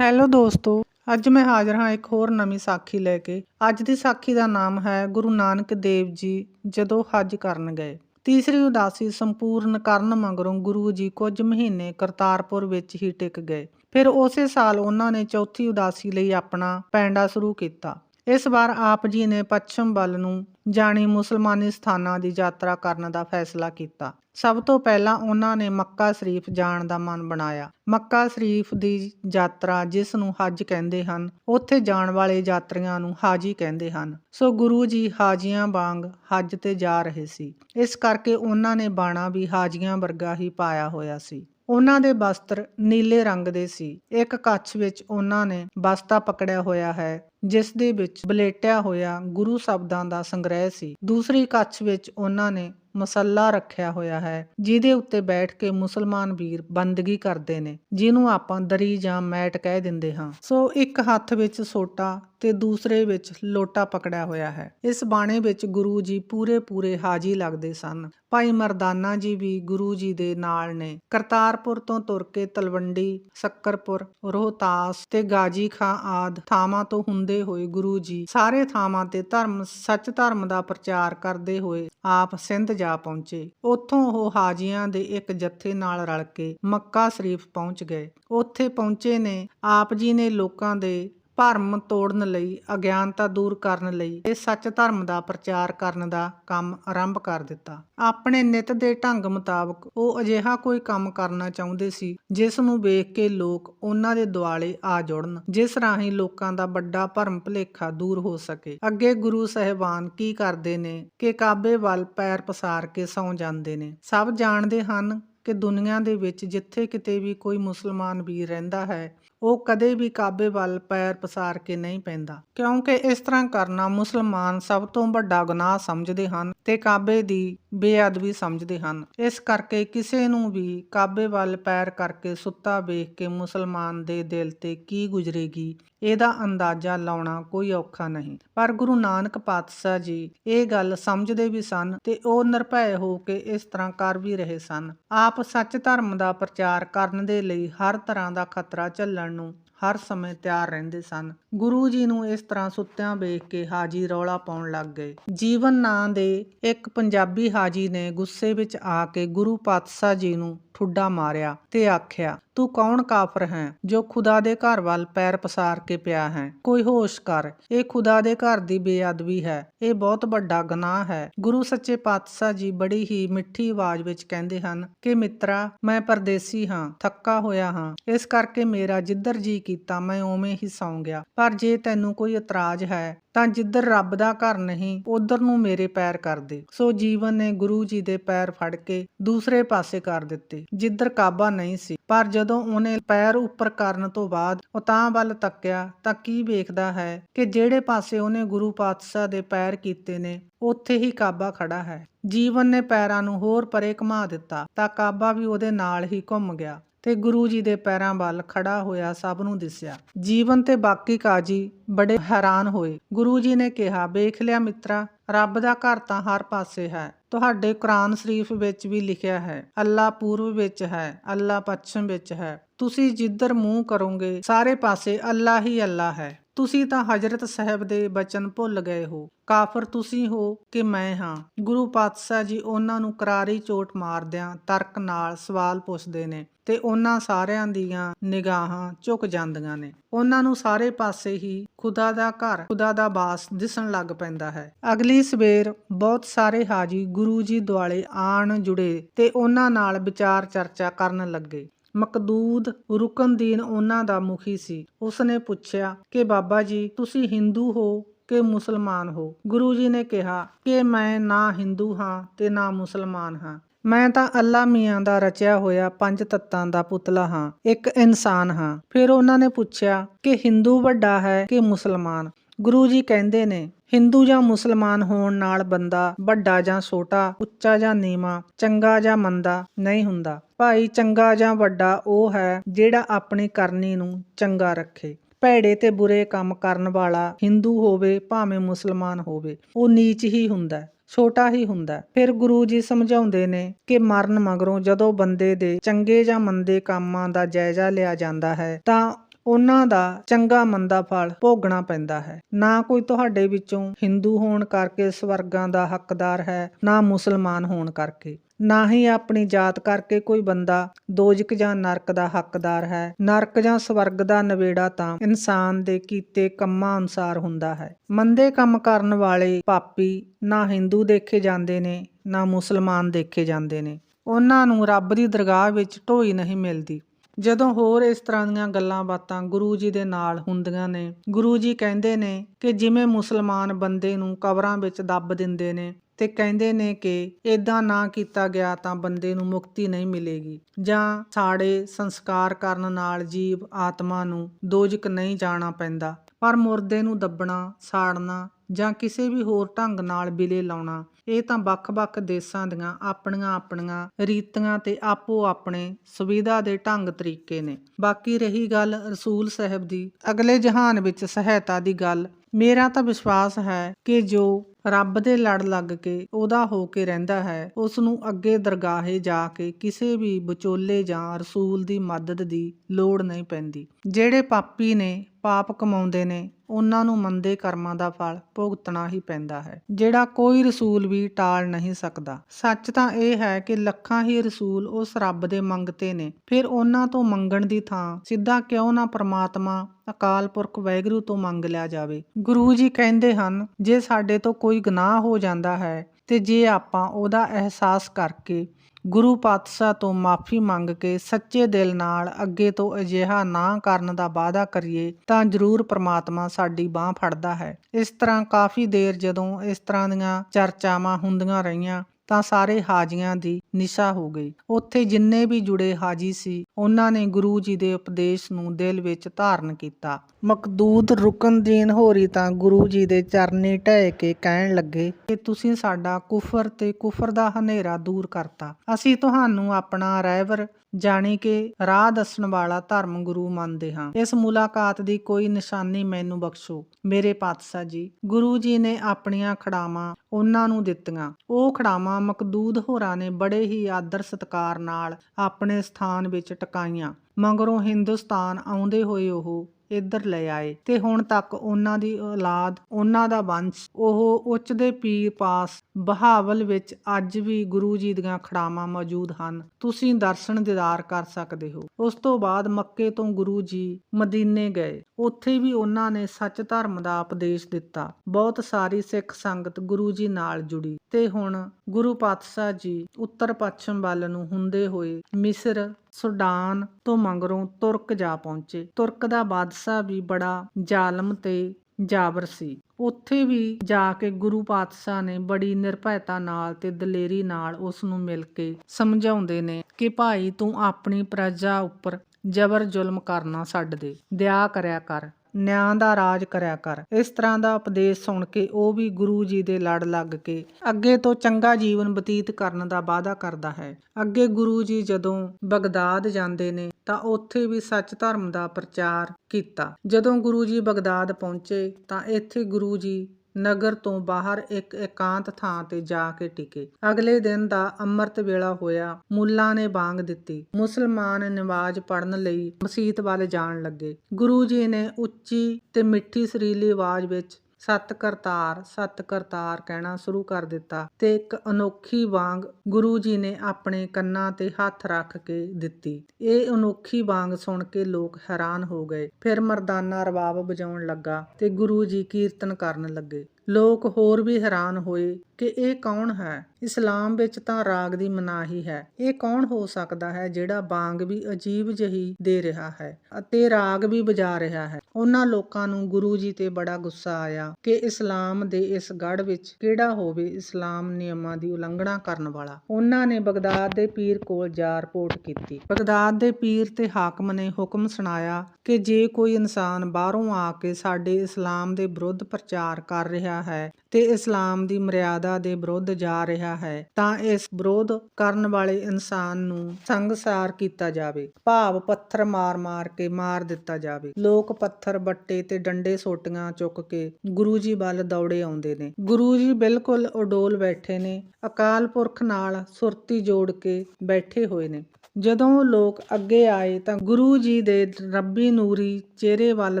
Hello ਦੋਸਤੋ, ਅੱਜ ਮੈਂ ਹਾਜ਼ਰ ਹਾਂ ਇੱਕ ਹੋਰ ਨਵੀਂ ਸਾਖੀ ਲੈ ਕੇ। ਅੱਜ ਦੀ ਸਾਖੀ ਦਾ ਨਾਮ ਹੈ ਗੁਰੂ ਨਾਨਕ ਦੇਵ ਜੀ ਜਦੋਂ ਹੱਜ ਕਰਨ ਗਏ। ਤੀਸਰੀ ਉਦਾਸੀ ਸੰਪੂਰਨ ਕਰਨ ਮਗਰੋਂ ਗੁਰੂ ਜੀ ਕੁਝ ਮਹੀਨੇ ਕਰਤਾਰਪੁਰ ਵਿੱਚ ਹੀ ਟਿਕ ਗਏ। ਫਿਰ ਉਸੇ ਸਾਲ ਉਹਨਾਂ ਨੇ ਚੌਥੀ ਉਦਾਸੀ ਲਈ ਆਪਣਾ ਪੈਂਡਾ ਸ਼ੁਰੂ ਕੀਤਾ। ਇਸ ਵਾਰ ਆਪ ਜੀ ਨੇ ਪੱਛਮ ਵੱਲ ਨੂੰ ਜਾਣੀ ਮੁਸਲਮਾਨੀ ਸਥਾਨਾਂ ਦੀ ਯਾਤਰਾ ਕਰਨ ਦਾ ਫੈਸਲਾ ਕੀਤਾ। ਸਭ ਤੋਂ ਪਹਿਲਾਂ ਉਹਨਾਂ ਨੇ ਮੱਕਾ ਸ਼ਰੀਫ ਜਾਣ ਦਾ ਮਨ ਬਣਾਇਆ। ਮੱਕਾ ਸ਼ਰੀਫ ਦੀ ਯਾਤਰਾ ਜਿਸ ਨੂੰ ਹੱਜ ਕਹਿੰਦੇ ਹਨ, ਉੱਥੇ ਜਾਣ ਵਾਲੇ ਯਾਤਰੀਆਂ ਨੂੰ ਹਾਜੀ ਕਹਿੰਦੇ ਹਨ। ਸੋ ਗੁਰੂ ਜੀ ਹਾਜੀਆਂ ਵਾਂਗ ਹੱਜ ਤੇ ਜਾ ਰਹੇ ਸੀ। ਇਸ ਕਰਕੇ ਉਹਨਾਂ ਨੇ ਬਾਣਾ ਵੀ ਹਾਜੀਆਂ ਵਰਗਾ ਹੀ ਪਾਇਆ ਹੋਇਆ ਸੀ। ਉਹਨਾਂ ਦੇ ਵਸਤਰ ਨੀਲੇ ਰੰਗ ਦੇ ਸੀ। ਇੱਕ ਕੱਛ ਵਿੱਚ ਉਹਨਾਂ ਨੇ ਬਸਤਾ ਪਕੜਿਆ ਹੋਇਆ ਹੈ, ਜਿਸ ਦੇ ਵਿੱਚ ਬਲੇਟਿਆ ਹੋਇਆ ਗੁਰੂ ਸ਼ਬਦਾਂ ਦਾ ਸੰਗ੍ਰਹਿ ਸੀ। ਦੂਸਰੀ ਕੱਛ ਵਿੱਚ ਉਹਨਾਂ ਨੇ ਮਸੱਲਾ ਰੱਖਿਆ ਹੋਇਆ ਹੈ, ਜਿਹਦੇ ਉੱਤੇ ਬੈਠ ਕੇ ਮੁਸਲਮਾਨ ਵੀਰ ਬੰਦਗੀ ਕਰਦੇ ਨੇ, ਜਿਹਨੂੰ ਆਪਾਂ ਦਰੀ ਜਾਂ ਮੈਟ ਕਹਿ ਦਿੰਦੇ ਹਾਂ। ਸੋ ਇੱਕ ਹੱਥ ਵਿੱਚ ਸੋਟਾ ਤੇ ਦੂਸਰੇ ਵਿੱਚ ਲੋਟਾ ਪਕੜਿਆ ਹੋਇਆ ਹੈ। ਇਸ ਬਾਣੇ ਵਿੱਚ ਗੁਰੂ ਜੀ ਪੂਰੇ ਪੂਰੇ ਹਾਜੀ ਲੱਗਦੇ ਸਨ। ਭਾਈ ਮਰਦਾਨਾ ਜੀ ਵੀ ਗੁਰੂ ਜੀ ਦੇ ਨਾਲ ਨੇ। ਕਰਤਾਰਪੁਰ ਤੋਂ ਤੁਰ ਕੇ ਤਲਵੰਡੀ, ਸ਼ੱਕਰਪੁਰ, ਰੋਹਤਾਸ ਤੇ ਗਾਜੀ ਖਾਂ ਆਦ ਥਾਵਾਂ ਤੋਂ ਹੁੰਦੇ ਹੋਏ ਗੁਰੂ ਜੀ ਸਾਰੇ ਥਾਵਾਂ ਤੇ ਧਰਮ, ਸੱਚ ਧਰਮ ਦਾ ਪ੍ਰਚਾਰ ਕਰਦੇ ਹੋਏ ਆਪ ਸਿੰਧ ਜਾ ਪਹੁੰਚੇ। ਉੱਥੋਂ ਉਹ ਹਾਜੀਆਂ ਦੇ ਇੱਕ ਜੱਥੇ ਨਾਲ ਰਲ ਕੇ ਮੱਕਾ ਸ਼ਰੀਫ ਪਹੁੰਚ ਗਏ। ਉੱਥੇ ਪਹੁੰਚੇ ਨੇ। ਆਪ ਜੀ ਨੇ ਲੋਕਾਂ ਦੇ ਭਰਮ ਤੋੜਨ ਲਈ, ਅਗਿਆਨਤਾ ਦੂਰ ਕਰਨ ਲਈ ਤੇ ਸੱਚ ਧਰਮ ਦਾ ਪ੍ਰਚਾਰ ਕਰਨ ਦਾ ਕੰਮ ਆਰੰਭ ਕਰ ਦਿੱਤਾ। ਆਪਣੇ ਨਿਤ ਦੇ ਢੰਗ ਮੁਤਾਬਕ ਉਹ ਅਜਿਹਾ ਕੋਈ ਕੰਮ ਕਰਨਾ ਚਾਹੁੰਦੇ ਸੀ, ਜਿਸ ਨੂੰ ਵੇਖ ਕੇ ਲੋਕ ਉਹਨਾਂ ਦੇ ਦੁਆਲੇ ਆ ਜੁੜਨ, ਜਿਸ ਰਾਹੀਂ ਲੋਕਾਂ ਦਾ ਵੱਡਾ ਭਰਮ ਭੁਲੇਖਾ ਦੂਰ ਹੋ ਸਕੇ। ਅੱਗੇ ਗੁਰੂ ਸਹਿਬਾਨ ਕੀ ਕਰਦੇ ਨੇ ਕਿ ਕਾਬੇ ਵੱਲ ਪੈਰ ਪਸਾਰ ਕੇ ਸੌਂ ਜਾਂਦੇ ਨੇ। ਸਭ ਜਾਣਦੇ ਹਨ ਕਿ ਦੁਨੀਆ ਦੇ ਵਿੱਚ ਜਿੱਥੇ ਕਿਤੇ ਵੀ ਕੋਈ ਮੁਸਲਮਾਨ ਵੀਰ ਰਹਿੰਦਾ ਹੈ ਉਹ ਕਦੇ ਵੀ ਕਾਬੇ ਵੱਲ ਪੈਰ ਪਸਾਰ ਕੇ ਨਹੀਂ ਪੈਂਦਾ। ਕਿਉਂਕਿ ਇਸ ਤਰ੍ਹਾਂ ਕਰਨਾ ਮੁਸਲਮਾਨ ਸਭ ਤੋਂ ਵੱਡਾ ਗੁਨਾਹ ਸਮਝਦੇ ਹਨ ਤੇ ਕਾਬੇ ਦੀ ਬੇਅਦਬੀ ਸਮਝਦੇ ਹਨ। ਇਸ ਕਰਕੇ ਕਿਸੇ ਨੂੰ ਵੀ ਕਾਬੇ ਵੱਲ ਪੈਰ ਕਰਕੇ ਸੁੱਤਾ ਵੇਖ ਕੇ ਮੁਸਲਮਾਨ ਦੇ ਦਿਲ ਤੇ ਕੀ ਗੁਜ਼ਰੇਗੀ, ਇਹਦਾ ਅੰਦਾਜ਼ਾ ਲਾਉਣਾ ਕੋਈ ਔਖਾ ਨਹੀਂ। ਪਰ ਗੁਰੂ ਨਾਨਕ ਪਾਤਸ਼ਾਹ ਜੀ ਇਹ ਗੱਲ ਸਮਝਦੇ ਵੀ ਸਨ ਤੇ ਉਹ ਨਿਰਭੈ ਹੋ ਕੇ ਇਸ ਤਰ੍ਹਾਂ ਕਰ ਵੀ ਰਹੇ ਸਨ। ਆਪ ਸੱਚ ਧਰਮ ਦਾ ਪ੍ਰਚਾਰ ਕਰਨ ਦੇ ਲਈ ਹਰ ਤਰ੍ਹਾਂ ਦਾ ਖਤਰਾ ਝੱਲਣ ਨੂੰ ਹਰ ਸਮੇਂ ਤਿਆਰ ਰਹਿੰਦੇ ਸਨ। ਗੁਰੂ ਜੀ ਨੂੰ ਇਸ ਤਰ੍ਹਾਂ ਸੁੱਤਿਆਂ ਵੇਖ ਕੇ ਹਾਜੀ ਰੌਲਾ ਪਾਉਣ ਲੱਗ ਗਏ। ਜੀਵਨ ਨਾਂ ਦੇ ਇੱਕ ਪੰਜਾਬੀ ਹਾਜੀ ਨੇ ਗੁੱਸੇ ਵਿੱਚ ਆ ਕੇ ਗੁਰੂ ਪਾਤਸ਼ਾਹ ਜੀ ਨੂੰ ਠੁੱਡਾ ਮਾਰਿਆ ਤੇ ਆਖਿਆ, ਤੂੰ ਕੌਣ ਕਾਫਰ ਹੈ ਜੋ ਖੁਦਾ ਦੇ ਘਰ ਵੱਲ ਪੈਰ ਪਸਾਰ ਕੇ ਪਿਆ ਹੈ? ਕੋਈ ਹੋਸ਼ ਕਰ, ਇਹ ਖੁਦਾ ਦੇ ਘਰ ਦੀ ਬੇਅਦਬੀ ਹੈ, ਇਹ ਬਹੁਤ ਵੱਡਾ ਗੁਨਾਹ ਹੈ। ਗੁਰੂ ਸੱਚੇ ਪਾਤਸ਼ਾਹ ਜੀ ਬੜੀ ਹੀ ਮਿੱਠੀ ਆਵਾਜ਼ ਵਿੱਚ ਕਹਿੰਦੇ ਹਨ ਕਿ, ਮਿੱਤਰਾ, ਮੈਂ ਪਰਦੇਸੀ ਹਾਂ, ਥੱਕਾ ਹੋਇਆ ਹਾਂ। ਇਸ ਕਰਕੇ ਮੇਰਾ ਜਿੱਧਰ ਜੀ ਕੀਤਾ, ਮੈਂ ਉਵੇਂ ਹੀ ਸੌਂ ਗਿਆ। ਪਰ ਜੇ ਤੈਨੂੰ ਕੋਈ ਇਤਰਾਜ਼ ਹੈ ਤਾਂ ਜਿੱਧਰ ਰੱਬ ਦਾ ਘਰ ਨਹੀਂ, ਉਧਰ ਨੂੰ ਮੇਰੇ ਪੈਰ ਕਰ ਦੇ। ਸੋ ਜੀਵਨ ਨੇ ਗੁਰੂ ਜੀ ਦੇ ਪੈਰ ਫੜ ਕੇ ਦੂਸਰੇ ਪਾਸੇ ਕਰ ਦਿੱਤੇ, ਜਿੱਧਰ ਕਾਬਾ ਨਹੀਂ ਸੀ। ਪਰ ਜਦੋਂ ਉਹਨੇ ਪੈਰ ਉੱਪਰ ਕਰਨ ਤੋਂ ਬਾਅਦ ਉਤਾਂ ਵੱਲ ਤੱਕਿਆ, ਤਾਂ ਕੀ ਵੇਖਦਾ ਹੈ ਕਿ ਜਿਹੜੇ ਪਾਸੇ ਉਹਨੇ ਗੁਰੂ ਪਾਤਸ਼ਾਹ ਦੇ ਪੈਰ ਕੀਤੇ ਨੇ, ਉੱਥੇ ਹੀ ਕਾਬਾ ਖੜਾ ਹੈ। ਜੀਵਨ ਨੇ ਪੈਰਾਂ ਨੂੰ ਹੋਰ ਪਰੇ ਘੁਮਾ ਦਿੱਤਾ, ਤਾਂ ਕਾਬਾ ਵੀ ਉਹਦੇ ਨਾਲ ਹੀ ਘੁੰਮ ਗਿਆ। ਤੇ ਗੁਰੂ ਜੀ ਦੇ ਪੈਰਾਂ ਵੱਲ ਖੜਾ ਹੋਇਆ ਸਭ ਨੂੰ ਦਿਸਿਆ। ਜੀਵਨ ਤੇ ਬਾਕੀ ਕਾਜੀ ਬੜੇ ਹੈਰਾਨ ਹੋਏ। ਗੁਰੂ ਜੀ ਨੇ ਕਿਹਾ, ਵੇਖ ਲਿਆ ਮਿੱਤਰਾ, ਰੱਬ ਦਾ ਘਰ ਤਾਂ ਹਰ ਪਾਸੇ ਹੈ। ਤੁਹਾਡੇ ਕੁਰਾਨ ਸ਼ਰੀਫ ਵਿੱਚ ਵੀ ਲਿਖਿਆ ਹੈ ਅੱਲਾ ਪੂਰਬ ਵਿੱਚ ਹੈ ਅੱਲਾ ਪੱਛਮ ਵਿੱਚ ਹੈ। ਤੁਸੀਂ ਜਿੱਧਰ ਮੂੰਹ ਕਰੋਗੇ, ਸਾਰੇ ਪਾਸੇ ਅੱਲਾ ਹੀ ਅੱਲਾ ਹੈ। ਤੁਸੀਂ ਤਾਂ ਹਜ਼ਰਤ ਸਾਹਿਬ ਦੇ ਬਚਨ ਭੁੱਲ ਗਏ ਹੋ। ਕਾਫਰ ਤੁਸੀਂ ਹੋ ਕਿ ਮੈਂ ਹਾਂ। ਗੁਰੂ ਪਾਤਸ਼ਾਹ ਜੀ ਉਹਨਾਂ ਨੂੰ ਕਰਾਰੀ ਚੋਟ ਮਾਰਦਿਆਂ ਤਰਕ ਨਾਲ ਸਵਾਲ ਪੁੱਛਦੇ ਨੇ ਤੇ ਉਹਨਾਂ ਸਾਰਿਆਂ ਦੀਆਂ ਨਿਗਾਹਾਂ ਝੁਕ ਜਾਂਦੀਆਂ ਨੇ। ਉਹਨਾਂ ਨੂੰ ਸਾਰੇ ਪਾਸੇ ਹੀ ਖੁਦਾ ਦਾ ਘਰ, ਖੁਦਾ ਦਾ ਬਾਸ ਦਿਸਣ ਲੱਗ ਪੈਂਦਾ ਹੈ। ਅਗਲੀ ਸਵੇਰ ਬਹੁਤ ਸਾਰੇ ਹਾਜੀ ਗੁਰੂ ਜੀ ਦੁਆਲੇ ਆਣ ਜੁੜੇ ਤੇ ਉਹਨਾਂ ਨਾਲ ਵਿਚਾਰ ਚਰਚਾ ਕਰਨ ਲੱਗੇ। ਮਕਦੂਦ ਰੁਕਨਦੀਨ ਉਹਨਾਂ ਦਾ ਮੁਖੀ ਸੀ। ਉਸਨੇ ਪੁੱਛਿਆ ਕਿ ਬਾਬਾ ਜੀ, ਤੁਸੀਂ ਹਿੰਦੂ ਹੋ ਕਿ ਮੁਸਲਮਾਨ ਹੋ? ਗੁਰੂ ਜੀ ਨੇ ਕਿਹਾ ਕਿ ਮੈਂ ਨਾ ਹਿੰਦੂ ਹਾਂ ਤੇ ਨਾ ਮੁਸਲਮਾਨ ਹਾਂ। ਮੈਂ ਤਾਂ ਅੱਲਾ ਮੀਆਂ ਦਾ ਰਚਿਆ ਹੋਇਆ ਪੰਜ ਤੱਤਾਂ ਦਾ ਪੁਤਲਾ ਹਾਂ, ਇੱਕ ਇਨਸਾਨ ਹਾਂ। ਫਿਰ ਉਹਨਾਂ ਨੇ ਪੁੱਛਿਆ ਕਿ ਹਿੰਦੂ ਵੱਡਾ ਹੈ ਕਿ ਮੁਸਲਮਾਨ? ਗੁਰੂ ਜੀ ਕਹਿੰਦੇ ਨੇ ਹਿੰਦੂ ਜਾਂ ਮੁਸਲਮਾਨ ਹੋਣ ਨਾਲ ਬੰਦਾ ਵੱਡਾ ਜਾਂ ਛੋਟਾ, ਉੱਚਾ ਜਾਂ ਨੀਵਾਂ, ਚੰਗਾ ਜਾਂ ਮੰਦਾ ਨਹੀਂ ਹੁੰਦਾ। ਭਾਈ ਚੰਗਾ ਜਾਂ ਵੱਡਾ ਉਹ ਹੈ ਜਿਹੜਾ ਆਪਣੀ ਕਰਨੀ ਨੂੰ ਚੰਗਾ ਰੱਖੇ। ਭੈੜੇ ਤੇ ਬੁਰੇ ਕੰਮ ਕਰਨ ਵਾਲਾ ਹਿੰਦੂ ਹੋਵੇ ਭਾਵੇਂ ਮੁਸਲਮਾਨ ਹੋਵੇ, ਉਹ ਨੀਚ ਹੀ ਹੁੰਦਾ, ਛੋਟਾ ਹੀ ਹੁੰਦਾ। ਫਿਰ ਗੁਰੂ ਜੀ ਸਮਝਾਉਂਦੇ ਨੇ ਕਿ ਮਰਨ ਮਗਰੋਂ ਜਦੋਂ ਬੰਦੇ ਦੇ ਚੰਗੇ ਜਾਂ ਮੰਦੇ ਕੰਮਾਂ ਦਾ ਜਾਇਜ਼ਾ ਲਿਆ ਜਾਂਦਾ ਹੈ, ਤਾਂ ਉਹਨਾਂ ਦਾ ਚੰਗਾ ਮੰਦਾ ਫਲ ਭੋਗਣਾ ਪੈਂਦਾ ਹੈ। ਨਾ ਕੋਈ ਤੁਹਾਡੇ ਵਿੱਚੋਂ ਹਿੰਦੂ ਹੋਣ ਕਰਕੇ ਸਵਰਗਾਂ ਦਾ ਹੱਕਦਾਰ ਹੈ, ਨਾ ਮੁਸਲਮਾਨ ਹੋਣ ਕਰਕੇ। ਨਾ ਹੀ ਆਪਣੀ ਜਾਤ ਕਰਕੇ ਕੋਈ ਬੰਦਾ ਦੋਜਕ ਜਾਂ ਨਰਕ ਦਾ ਹੱਕਦਾਰ ਹੈ। ਨਰਕ ਜਾਂ ਸਵਰਗ ਦਾ ਨਵੇੜਾ ਤਾਂ ਇਨਸਾਨ ਦੇ ਕੀਤੇ ਕੰਮਾਂ ਅਨੁਸਾਰ ਹੁੰਦਾ ਹੈ। ਮੰਦੇ ਕੰਮ ਕਰਨ ਵਾਲੇ ਪਾਪੀ ਨਾ ਹਿੰਦੂ ਦੇਖੇ ਜਾਂਦੇ ਨੇ, ਨਾ ਮੁਸਲਮਾਨ ਦੇਖੇ ਜਾਂਦੇ ਨੇ। ਉਹਨਾਂ ਨੂੰ ਰੱਬ ਦੀ ਦਰਗਾਹ ਵਿੱਚ ਢੋਈ ਨਹੀਂ ਮਿਲਦੀ। ਜਦੋਂ ਹੋਰ ਇਸ ਤਰ੍ਹਾਂ ਦੀਆਂ ਗੱਲਾਂ ਬਾਤਾਂ ਗੁਰੂ ਜੀ ਦੇ ਨਾਲ ਹੁੰਦੀਆਂ ਨੇ, ਗੁਰੂ ਜੀ ਕਹਿੰਦੇ ਨੇ ਕਿ ਜਿਵੇਂ ਮੁਸਲਮਾਨ ਬੰਦੇ ਨੂੰ ਕਬਰਾਂ ਵਿੱਚ ਦੱਬ ਦਿੰਦੇ ਨੇ ਤੇ ਕਹਿੰਦੇ ਨੇ ਕਿ ਇਦਾਂ ਨਾ ਕੀਤਾ ਗਿਆ ਤਾਂ ਬੰਦੇ ਨੂੰ ਮੁਕਤੀ ਨਹੀਂ ਮਿਲੇਗੀ ਜਾਂ ਸਾੜੇ ਸੰਸਕਾਰ ਕਰਨ ਨਾਲ ਜੀਵ ਆਤਮਾ ਨੂੰ ਦੋਜਕ ਨਹੀਂ ਜਾਣਾ ਪੈਂਦਾ। ਪਰ ਮੁਰਦੇ ਨੂੰ ਦੱਬਣਾ, ਸਾੜਨਾ ਜਾਂ ਕਿਸੇ ਵੀ ਹੋਰ ਢੰਗ ਨਾਲ ਬਿਲੇ ਲਾਉਣਾ ਇਹ ਤਾਂ ਵੱਖ-ਵੱਖ ਦੇਸ਼ਾਂ ਦੀਆਂ ਆਪਣੀਆਂ-ਆਪਣੀਆਂ ਰੀਤਾਂ ਤੇ ਆਪੋ ਆਪਣੇ ਸੁਵਿਧਾ ਦੇ ਢੰਗ ਤਰੀਕੇ ਨੇ। ਬਾਕੀ ਰਹੀ ਗੱਲ ਰਸੂਲ ਸਾਹਿਬ ਦੀ, ਅਗਲੇ ਜਹਾਨ ਵਿੱਚ ਸਹਾਇਤਾ ਦੀ ਗੱਲ, ਮੇਰਾ ਤਾਂ ਵਿਸ਼ਵਾਸ ਹੈ ਕਿ ਜੋ ਰੱਬ ਦੇ ਲੜ ਲੱਗ ਕੇ ਉਹਦਾ ਹੋ ਕੇ ਰਹਿੰਦਾ ਹੈ ਉਸ ਨੂੰ ਅੱਗੇ ਦਰਗਾਹੇ ਜਾ ਕੇ ਕਿਸੇ ਵੀ ਵਿਚੋਲੇ ਜਾਂ ਰਸੂਲ ਦੀ ਮਦਦ ਦੀ ਲੋੜ ਨਹੀਂ ਪੈਂਦੀ। ਜਿਹੜੇ ਪਾਪੀ ਨੇ ਪਾਪ ਕਮਾਉਂਦੇ ਨੇ, ਉਹਨਾਂ ਨੂੰ ਮੰਦੇ ਕਰਮਾਂ ਦਾ ਫਲ ਭੁਗਤਣਾ ਹੀ ਪੈਂਦਾ ਹੈ। ਜਿਹੜਾ ਕੋਈ ਰਸੂਲ ਵੀ ਟਾਲ ਨਹੀਂ ਸਕਦਾ। ਸੱਚ ਤਾਂ ਇਹ ਹੈ ਕਿ ਲੱਖਾਂ ਹੀ ਰਸੂਲ ਉਸ ਰੱਬ ਦੇ ਮੰਗਤੇ ਨੇ। ਫਿਰ ਉਹਨਾਂ ਤੋਂ ਮੰਗਣ ਦੀ ਥਾਂ ਸਿੱਧਾ ਕਿਉਂ ਨਾ ਪ੍ਰਮਾਤਮਾ ਅਕਾਲ ਪੁਰਖ ਵਾਹਿਗੁਰੂ ਤੋਂ ਮੰਗ ਲਿਆ ਜਾਵੇ? ਗੁਰੂ ਜੀ ਕਹਿੰਦੇ ਹਨ, ਜੇ ਸਾਡੇ ਤੋਂ ਕੋਈ ਗੁਨਾਹ ਹੋ ਜਾਂਦਾ ਹੈ ਤੇ ਜੇ ਆਪਾਂ ਉਹਦਾ ਅਹਿਸਾਸ ਕਰਕੇ ਗੁਰੂ ਪਾਤਸ਼ਾਹ ਤੋਂ ਮਾਫੀ ਮੰਗ ਕੇ ਸੱਚੇ ਦਿਲ ਨਾਲ ਅੱਗੇ ਤੋਂ ਅਜਿਹਾ ਨਾ ਕਰਨ ਦਾ ਵਾਅਦਾ ਕਰੀਏ ਤਾਂ ਜ਼ਰੂਰ ਪ੍ਰਮਾਤਮਾ ਸਾਡੀ ਬਾਹ ਫੜਦਾ ਹੈ। ਇਸ ਤਰ੍ਹਾਂ ਕਾਫੀ ਦੇਰ ਜਦੋਂ ਇਸ ਤਰ੍ਹਾਂ ਦੀਆਂ ਚਰਚਾਵਾਂ ਹੁੰਦੀਆਂ ਰਹੀਆਂ ਤਾਂ ਸਾਰੇ ਹਾਜੀਆਂ ਦੀ ਨਿਸ਼ਾ ਹੋ ਗਈ। ਉੱਥੇ ਜਿੰਨੇ ਵੀ ਜੁੜੇ ਹਾਜੀ ਸੀ, ਉਹਨਾਂ ਨੇ ਗੁਰੂ ਜੀ ਦੇ ਉਪਦੇਸ਼ ਨੂੰ ਦਿਲ ਵਿੱਚ ਧਾਰਨ ਕੀਤਾ। ਮਕਦੂਦ ਰੁਕਨਦੀਨ ਹੋਰੀ ਤਾਂ ਗੁਰੂ ਜੀ ਦੇ ਚਰਨੀ ਢਹਿ ਕੇ ਕਹਿਣ ਲੱਗੇ ਕਿ ਤੁਸੀਂ ਸਾਡਾ ਕੁਫਰ ਤੇ ਕੁਫਰ ਦਾ ਹਨੇਰਾ ਦੂਰ ਕਰਤਾ, ਅਸੀਂ ਤੁਹਾਨੂੰ ਆਪਣਾ ਰਹਿਬਰ ਜਾਣੀ ਕਿ ਰਾਹ ਦੱਸਣ ਵਾਲਾ ਧਰਮ ਗੁਰੂ ਮੰਨਦੇ ਹਾਂ। ਇਸ ਮੁਲਾਕਾਤ ਦੀ ਕੋਈ ਨਿਸ਼ਾਨੀ ਮੈਨੂੰ ਬਖਸ਼ੋ। ਮੇਰੇ ਪਾਤਸ਼ਾਹ ਜੀ, ਗੁਰੂ ਜੀ ਨੇ ਆਪਣੀਆਂ ਖੜਾਵਾਂ ਉਹਨਾਂ ਨੂੰ ਦਿੱਤੀਆਂ। ਉਹ ਖੜਾਵਾਂ ਮਕਦੂਦ ਹੋਰਾਂ ਨੇ ਬੜੇ ਹੀ ਆਦਰ ਸਤਕਾਰ ਨਾਲ ਆਪਣੇ ਸਥਾਨ ਵਿੱਚ ਟਿਕਾਈਆਂ। ਮਗਰੋਂ ਹਿੰਦੁਸਤਾਨ ਆਉਂਦੇ ਹੋਏ ਉਹ ਇੱਧਰ ਲੈ ਆਏ ਤੇ ਹੁਣ ਤੱਕ ਉਹਨਾਂ ਦੀ ਔਲਾਦ, ਉਹਨਾਂ ਦਾ ਵੰਸ਼, ਉਹ ਉੱਚ ਦੇ ਪੀਰ ਪਾਸ ਬਹਾਵਲ ਵਿੱਚ ਅੱਜ ਵੀ ਗੁਰੂ ਜੀ ਦੀਆਂ ਖੜਾਵਾਂ ਮੌਜੂਦ ਹਨ। ਤੁਸੀਂ ਦਰਸ਼ਨ ਦੀਦਾਰ ਕਰ ਸਕਦੇ ਹੋ। ਉਸ ਤੋਂ ਬਾਅਦ ਮੱਕੇ ਤੋਂ ਗੁਰੂ ਜੀ ਮਦੀਨੇ ਗਏ। ਉੱਥੇ ਵੀ ਉਹਨਾਂ ਨੇ ਸੱਚ ਧਰਮ ਦਾ ਉਪਦੇਸ਼ ਦਿੱਤਾ। ਬਹੁਤ ਸਾਰੀ ਸਿੱਖ ਸੰਗਤ ਗੁਰੂ ਜੀ ਨਾਲ ਜੁੜੀ। ਤੇ ਹੁਣ ਗੁਰੂ ਪਾਤਸ਼ਾਹ ਜੀ ਉੱਤਰ ਪੱਛਮ ਵੱਲ ਨੂੰ ਹੁੰਦੇ ਹੋਏ ਮਿਸਰ, ਸੁਡਾਨ ਤੋਂ ਮੰਗਰੋਂ ਤੁਰਕ ਜਾ ਪਹੁੰਚੇ। ਤੁਰਕ ਦਾ ਬਾਦਸ਼ਾਹ ਵੀ ਬੜਾ ਜ਼ਾਲਮ ਤੇ ਜਾਬਰ ਸੀ। ਉੱਥੇ ਵੀ ਜਾ ਕੇ ਗੁਰੂ ਪਾਤਸ਼ਾਹ ਨੇ ਬੜੀ ਨਿਰਭੈਤਾ ਨਾਲ ਤੇ ਦਲੇਰੀ ਨਾਲ ਉਸ ਨੂੰ ਮਿਲ ਕੇ ਸਮਝਾਉਂਦੇ ਨੇ ਕਿ ਭਾਈ ਤੂੰ ਆਪਣੀ ਪ੍ਰਜਾ ਉੱਪਰ ਜ਼ਬਰ ਜ਼ੁਲਮ ਕਰਨਾ ਛੱਡ ਦੇ। ਦਇਆ ਕਰਿਆ ਕਰ। ਨਿਆਂ ਦਾ ਰਾਜ ਕਰਿਆ ਕਰ। ਇਸ ਤਰ੍ਹਾਂ ਦਾ ਉਪਦੇਸ਼ ਸੁਣ ਕੇ ਉਹ ਵੀ ਗੁਰੂ ਜੀ ਦੇ ਲੜ ਲੱਗ ਕੇ ਅੱਗੇ ਤੋਂ ਚੰਗਾ ਜੀਵਨ ਬਤੀਤ ਕਰਨ ਦਾ ਵਾਅਦਾ ਕਰਦਾ ਹੈ। ਅੱਗੇ ਗੁਰੂ ਜੀ ਜਦੋਂ ਬਗਦਾਦ ਜਾਂਦੇ ਨੇ ਤਾਂ ਉੱਥੇ ਵੀ ਸੱਚ ਧਰਮ ਦਾ ਪ੍ਰਚਾਰ ਕੀਤਾ। ਜਦੋਂ ਗੁਰੂ ਜੀ ਬਗਦਾਦ ਪਹੁੰਚੇ ਤਾਂ ਇੱਥੇ ਗੁਰੂ ਜੀ ਨਗਰ ਤੋਂ ਬਾਹਰ ਇੱਕ ਇਕਾਂਤ ਥਾਂ ਤੇ ਜਾ ਕੇ ਟਿਕੇ। ਅਗਲੇ ਦਿਨ ਦਾ ਅੰਮ੍ਰਿਤ ਵੇਲਾ ਹੋਇਆ। ਮੁੱਲਾ ਨੇ ਬਾਂਗ ਦਿੱਤੀ। ਮੁਸਲਮਾਨ ਨਮਾਜ਼ ਪੜਨ ਲਈ ਮਸਜਿਦ ਵੱਲ ਜਾਣ ਲੱਗੇ। ਗੁਰੂ ਜੀ ਨੇ ਉੱਚੀ ਤੇ ਮਿੱਠੀ ਸਰੀਲੀ ਆਵਾਜ਼ ਵਿੱਚ ਸਤ ਕਰਤਾਰ ਸਤ ਕਰਤਾਰ ਕਹਿਣਾ ਸ਼ੁਰੂ ਕਰ ਦਿੱਤਾ ਤੇ ਇੱਕ ਅਨੋਖੀ ਵਾਂਗ ਗੁਰੂ ਜੀ ਨੇ ਆਪਣੇ ਕੰਨਾਂ ਤੇ ਹੱਥ ਰੱਖ ਕੇ ਦਿੱਤੀ। ਇਹ ਅਨੋਖੀ ਵਾਂਗ ਸੁਣ ਕੇ ਲੋਕ ਹੈਰਾਨ ਹੋ ਗਏ। ਫਿਰ ਮਰਦਾਨਾ ਰਬਾਬ ਵਜਾਉਣ ਲੱਗਾ ਤੇ ਗੁਰੂ ਜੀ ਕੀਰਤਨ ਕਰਨ ਲੱਗੇ। ਲੋਕ ਹੋਰ ਵੀ ਹੈਰਾਨ ਹੋਏ ਕਿ ਇਹ ਕੌਣ ਹੈ? ਇਸਲਾਮ ਵਿੱਚ ਤਾਂ ਰਾਗ ਦੀ ਮਨਾਹੀ ਹੈ। ਇਹ ਕੌਣ ਹੋ ਸਕਦਾ ਹੈ ਜਿਹੜਾ ਬਾਂਗ ਵੀ ਅਜੀਬ ਜਹੀ ਦੇ ਰਿਹਾ ਹੈ ਅਤੇ ਰਾਗ ਵੀ ਵਜਾ ਰਿਹਾ ਹੈ? ਉਹਨਾਂ ਲੋਕਾਂ ਨੂੰ ਗੁਰੂ ਜੀ ਤੇ ਬੜਾ ਗੁੱਸਾ ਆਇਆ ਕਿ ਇਸਲਾਮ ਦੇ ਇਸ ਗੜ ਵਿੱਚ ਕਿਹੜਾ ਹੋਵੇ ਇਸਲਾਮ ਨਿਯਮਾਂ ਦੀ ਉਲੰਘਣਾ ਕਰਨ ਵਾਲਾ। ਉਹਨਾਂ ਨੇ ਬਗਦਾਦ ਦੇ ਪੀਰ ਕੋਲ ਜਾ ਰਿਪੋਰਟ ਕੀਤੀ। ਬਗਦਾਦ ਦੇ ਪੀਰ ਤੇ ਹਾਕਮ ਨੇ ਹੁਕਮ ਸੁਣਾਇਆ ਕਿ ਜੇ ਕੋਈ ਇਨਸਾਨ ਬਾਹਰੋਂ ਆ ਕੇ ਸਾਡੇ ਇਸਲਾਮ ਦੇ ਵਿਰੁੱਧ ਪ੍ਰਚਾਰ ਕਰ ਰਿਹਾ ਹੈ ਤੇ ਇਸਲਾਮ ਦੀ ਮਰਿਆਦਾ ਮਰਿਆਦਾ ਦੇ ਵਿਰੁੱਧ ਜਾ ਰਿਹਾ ਹੈ, ਤਾਂ ਇਸ ਵਿਰੋਧ ਕਰਨ ਵਾਲੇ ਇਨਸਾਨ ਨੂੰ ਸੰਗਸਾਰ ਕੀਤਾ ਜਾਵੇ। ਭਾਵ ਪੱਥਰ ਮਾਰ-ਮਾਰ ਕੇ ਮਾਰ ਦਿੱਤਾ ਜਾਵੇ। ਲੋਕ ਪੱਥਰ, ਬੱਟੇ ਤੇ ਡੰਡੇ ਸੋਟੀਆਂ ਚੁੱਕ ਕੇ ਗੁਰੂ ਜੀ ਵੱਲ ਦੌੜੇ ਆਉਂਦੇ ਨੇ। ਗੁਰੂ ਜੀ ਬਿਲਕੁਲ ਉਡੋਲ ਬੈਠੇ ਨੇ, ਅਕਾਲ ਪੁਰਖ ਨਾਲ ਸੁਰਤੀ ਜੋੜ ਕੇ ਬੈਠੇ ਹੋਏ ਨੇ। ਜਦੋਂ ਲੋਕ ਅੱਗੇ ਆਏ ਤਾਂ ਗੁਰੂ ਜੀ ਦੇ ਰੱਬੀ ਨੂਰੀ ਚਿਹਰੇ ਵੱਲ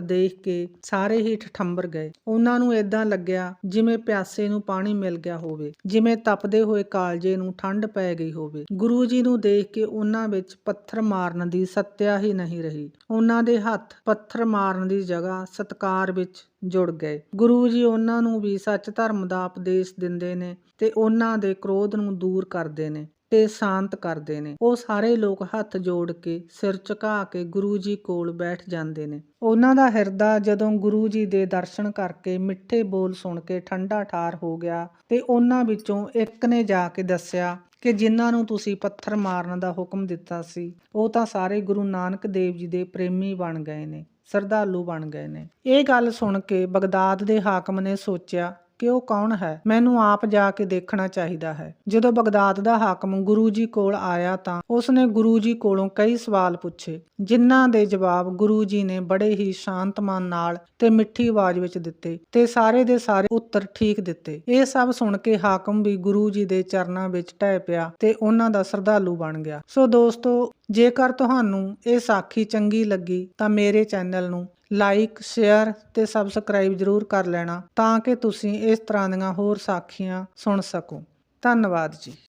ਦੇਖ ਕੇ ਸਾਰੇ ਹੀ ਠਠੰਬਰ ਗਏ। ਉਹਨਾਂ ਨੂੰ ਏਦਾਂ ਲੱਗਿਆ ਜਿਵੇਂ ਪਿਆਸੇ ਨੂੰ ਪਾਣੀ ਮਿਲ ਗਿਆ ਹੋਵੇ, ਜਿਵੇਂ ਤਪਦੇ ਹੋਏ ਕਾਲਜੇ ਨੂੰ ਠੰਡ ਪੈ ਗਈ ਹੋਵੇ। ਗੁਰੂ ਜੀ ਨੂੰ ਦੇਖ ਕੇ ਉਹਨਾਂ ਵਿੱਚ ਪੱਥਰ ਮਾਰਨ ਦੀ ਸੱਤਿਆ ਹੀ ਨਹੀਂ ਰਹੀ। ਉਹਨਾਂ ਦੇ ਹੱਥ ਪੱਥਰ ਮਾਰਨ ਦੀ ਜਗ੍ਹਾ ਸਤਕਾਰ ਵਿੱਚ ਜੁੜ ਗਏ। ਗੁਰੂ ਜੀ ਉਹਨਾਂ ਨੂੰ ਵੀ ਸੱਚ ਧਰਮ ਦਾ ਉਪਦੇਸ਼ ਦਿੰਦੇ ਨੇ ਤੇ ਉਹਨਾਂ ਦੇ ਕ੍ਰੋਧ ਨੂੰ ਦੂਰ ਕਰਦੇ ਨੇ। ਤੇ ਸ਼ਾਂਤ ਕਰਦੇ ਨੇ। ਉਹ ਸਾਰੇ ਲੋਕ ਹੱਥ ਜੋੜ ਕੇ, ਸਿਰ ਝੁਕਾ ਕੇ ਗੁਰੂ ਜੀ ਕੋਲ ਬੈਠ ਜਾਂਦੇ ਨੇ। ਉਹਨਾਂ ਦਾ ਹਿਰਦਾ ਜਦੋਂ ਗੁਰੂ ਜੀ ਦੇ ਦਰਸ਼ਨ ਕਰਕੇ ਮਿੱਠੇ ਬੋਲ ਸੁਣ ਕੇ ਠੰਡਾ ਠਾਰ ਹੋ ਗਿਆ ਤੇ ਉਹਨਾਂ ਵਿੱਚੋਂ ਇੱਕ ਨੇ ਜਾ ਕੇ ਦੱਸਿਆ ਕਿ ਜਿਨ੍ਹਾਂ ਨੂੰ ਤੁਸੀਂ ਪੱਥਰ ਮਾਰਨ ਦਾ ਹੁਕਮ ਦਿੱਤਾ ਸੀ, ਉਹ ਤਾਂ ਸਾਰੇ ਗੁਰੂ ਨਾਨਕ ਦੇਵ ਜੀ ਦੇ ਪ੍ਰੇਮੀ ਬਣ ਗਏ ਨੇ ਸਰਦਾਲੂ ਬਣ ਗਏ ਨੇ। ਇਹ ਗੱਲ ਸੁਣ ਕੇ ਬਗਦਾਦ ਦੇ ਹਾਕਮ ਨੇ ਸੋਚਿਆ ਕਿ ਉਹ ਕੌਣ ਹੈ? ਮੈਨੂੰ ਆਪ ਜਾ ਕੇ ਦੇਖਣਾ ਚਾਹੀਦਾ ਹੈ। ਜਦੋਂ ਬਗਦਾਦ ਦਾ ਹਾਕਮ ਗੁਰੂ ਜੀ ਕੋਲ ਆਇਆ ਤਾਂ ਉਸਨੇ ਗੁਰੂ ਜੀ ਕੋਲੋਂ ਕਈ ਸਵਾਲ ਪੁੱਛੇ, ਜਿਨ੍ਹਾਂ ਦੇ ਜਵਾਬ ਗੁਰੂ ਜੀ ਨੇ ਬੜੇ ਹੀ ਸ਼ਾਂਤ ਮਨ ਨਾਲ ਤੇ ਮਿੱਠੀ ਆਵਾਜ਼ ਵਿੱਚ ਦਿੱਤੇ ਤੇ ਸਾਰੇ ਦੇ ਸਾਰੇ ਉੱਤਰ ਠੀਕ ਦਿੱਤੇ। ਇਹ ਸਭ ਸੁਣ ਕੇ ਹਾਕਮ ਵੀ ਗੁਰੂ ਜੀ ਦੇ ਚਰਨਾਂ ਵਿੱਚ ਢਹਿ ਪਿਆ ਤੇ ਉਹਨਾਂ ਦਾ ਸਰਧਾਲੂ ਬਣ ਗਿਆ। ਸੋ ਦੋਸਤੋ, ਜੇਕਰ ਤੁਹਾਨੂੰ ਇਹ ਸਾਖੀ ਚੰਗੀ ਲੱਗੀ ਤਾਂ ਮੇਰੇ ਚੈਨਲ ਨੂੰ ਲਾਈਕ, ਸ਼ੇਅਰ ਤੇ ਸਬਸਕ੍ਰਾਈਬ ਜਰੂਰ ਕਰ ਲੈਣਾ ਤਾਂ ਕਿ ਤੁਸੀਂ ਇਸ ਤਰ੍ਹਾਂ ਦੀਆਂ ਹੋਰ ਸਾਖੀਆਂ ਸੁਣ ਸਕੋ। ਧੰਨਵਾਦ ਜੀ।